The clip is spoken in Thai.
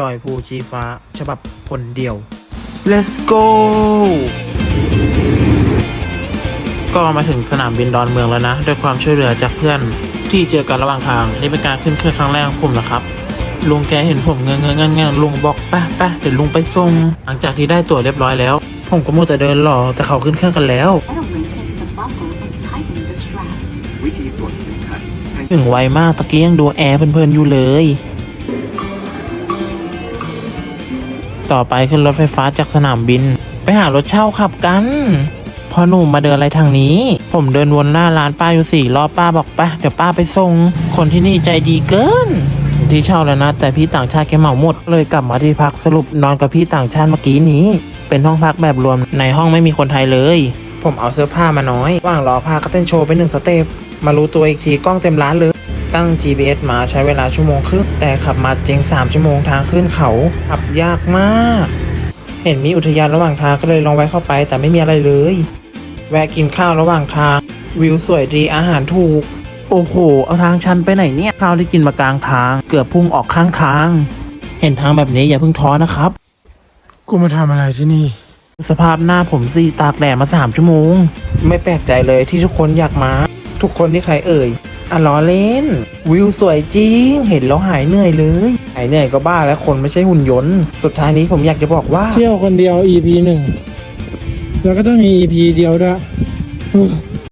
ดอยภูชีฟ้า ฉบับคนเดียว let's go ก็มาถึงสนามบินดอนเมืองแล้วนะ ด้วยความช่วยเหลือจากเพื่อนที่เจอกันระหว่างทาง นี่เป็นการขึ้นเครื่องครั้งแรกของผมนะครับลุงแกเห็นผมเงงเงงเงงลุงบอกไป้าป้าเดี๋ยวลุงไปส่งหลังจากที่ได้ตั๋วเรียบร้อยแล้ว ผมก็มัวแต่เดินรอแต่เขาขึ้นเครื่องกันแล้ว Pedal link into the buckle and tighten the strap. วิธีกดเข็มขัดให้ถึงไวมากตะกี้ยังดูแอร์เพลินๆอยู่เลย ต่อไปขึ้นรถไฟฟ้าจากสนามบิน ไปหารถเช่าขับกันพอหนุ่มมาเดินอะไรทางนี้ ผมเดินวนหน้าร้านป้าอยู่สี่รอบป้าบอกไปเดี๋ยวป้าไปส่ง คนที่นี่ใจดีเกิน ที่เช่าแล้วนะ แต่พี่ต่างชาติแกเหมาหมด เลยกลับมาที่พักสรุปนอนกับพี่ต่างชาติเมื่อกี้นี้ เป็นห้องพักแบบรวมในห้องไม่มีคนไทยเลย ผมเอาเสื้อผ้ามาน้อย ว่างรอผ้าก็เต้นโชว์ไปหนึ่งสเต็ปมารู้ตัวอีกทีกล้องเต็มร้านเลย ตั้ง GPS มาใช้เวลาชั่วโมงครึ่งแต่ขับมาจริง 3 ชั่วโมงทางขึ้นเขาขับยากมาก เห็นมีอุทยานระหว่างทางก็เลยลองแวะเข้าไปแต่ไม่มีอะไรเลย แวะกินข้าวระหว่างทาง วิวสวยดีอาหารถูก โอ้โห เอาทางชันไปไหนเนี่ยข้าวที่กินมากลางทาง เกือบพุ่งออกข้างทาง เห็นทางแบบนี้อย่าเพิ่งท้อนะครับกูมาทำอะไรที่นี่ สภาพหน้าผมสี่ตากแดดมาสามชั่วโมง ไม่แปลกใจเลยที่ทุกคนอยากมา ทุกคนที่ใครเอ่ย อะล้อเล่น วิวสวยจริง เห็นแล้วหายเหนื่อยเลย หายเหนื่อยก็บ้าแล้วคนไม่ใช่หุ่นยนต์ สุดท้ายนี้ผมอยากจะบอกว่า เที่ยวคนเดียว EP หนึ่ง แล้วก็ต้องมี EP เดียวด้วย